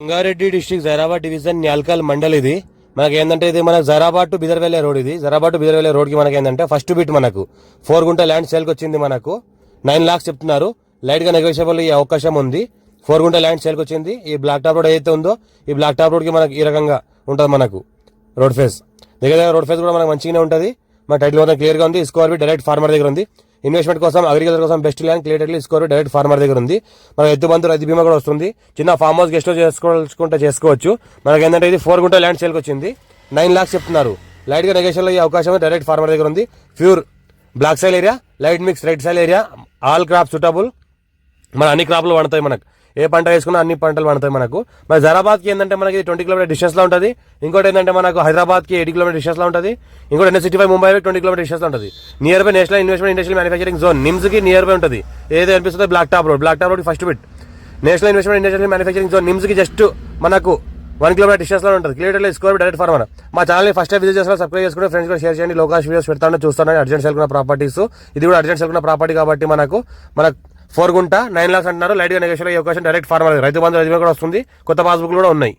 Rangareddy district Zaheerabad division Nyalkal mandal ఇది. మనకి ఏంటంటే ఇది మన జైరాబాద్ టు బిదర్వెల్లే రోడ్ ఇది. జైరాబాద్ టు బిదర్వెల్లే రోడ్కి మనకి ఏంటంటే ఫస్ట్ బిట్ మనకు. ఫోర్ గుంట ల్యాండ్ సేల్కి వచ్చింది మనకు. నైన్ లాక్స్ చెప్తున్నారు. లైట్గా నెగోషియబుల్ ఈ అవకాశం ఉంది. ఫోర్ గుంట ల్యాండ్ సేల్కి వచ్చింది. ఈ బ్లాక్ టాప్ రోడ్ ఏదైతే ఉందో ఈ బ్లాక్ టాప్ రోడ్కి మనకి ఈ రకంగా ఉంటుంది మనకు రోడ్ ఫేస్. దగ్గర దగ్గర రోడ్ ఫేస్ కూడా మనకు మంచిగానే ఉంటుంది. మన టైటిల్ మొత్తం క్లియర్గా ఉంది. స్కోర్ డైరెక్ట్ ఫార్మర్ దగ్గర ఉంది. ఇన్వెస్ట్మెంట్ కోసం అగ్రికల్చర్ కోసం best land clearly score direct farmer దగ్గర ఉంది. మన ఎత్తు బంధు రైతు బీమా కూడా వస్తుంది. చిన్న ఫామ్ హౌస్ గెస్ట్లో చేసుకోవాలనుకుంటే చేసుకోవచ్చు. మనకి ఏంటంటే ఇది ఫోర్ గుంట ల్యాండ్ సేల్కి వచ్చింది. నైన్ లాక్స్ చెప్తున్నారు. లైట్గా నెగేషన్లో ఈ అవకాశం డైరెక్ట్ ఫార్మర్ దగ్గర ఉంది. Pure black soil area light mix red soil area all crop suitable మన అన్ని క్రాప్లు పండుతాయి మనకు. ఏ పంట వేసుకున్నా అన్ని పంటలు పండుతాయి మనకు. మరి జరాబాద్కి ఏంటంటే మనకి ట్వంటీ కిలోమీటర్ డిస్టెన్స్లో ఉంటుంది. ఇంకోటి ఏంటంటే మనకు హైదరాబాద్కి ఎయిటీ కిలోమీటర్ డిస్టెన్స్లో ఉంటుంది. ఇంకోటి NS city five Mumbai twenty kilometre distance ఉంటుంది. Nearby national investment industrial manufacturing zone నిమ్స్కి near by ఉంటుంది. ఏది అనిపిస్తుంది black top road black top road first bit national investment industrial manufacturing zone నిమ్స్కి just మనకు one kilometre డిస్టెన్స్లో ఉంటుంది. Clear score direct farmer మా ఛానల్ని first time visit చేసిన subscribe చేసుకుంటే ఫ్రెండ్స్ కూడా షేర్ చేయండి. లోకాష్ వీడియోస్ పెడతాను చూస్తాను. అర్జెంట్ సెల్కున్న ప్రాపర్టీస్ ఇది కూడా అర్జెంట్ సెల్కున్న ప్రాపర్టీ కాబట్టి మనకు మనకు ఫోర్ గుంట నైన్ లాక్స్ అంటున్నారు. లైట్గా నెగోషియల్ అయ్యే అవకాశం డైరెక్ట్ ఫార్మర్ రైతు బంధు రైతు కూడా వస్తుంది. కొత్త పాస్బుక్ కూడా ఉన్నాయి.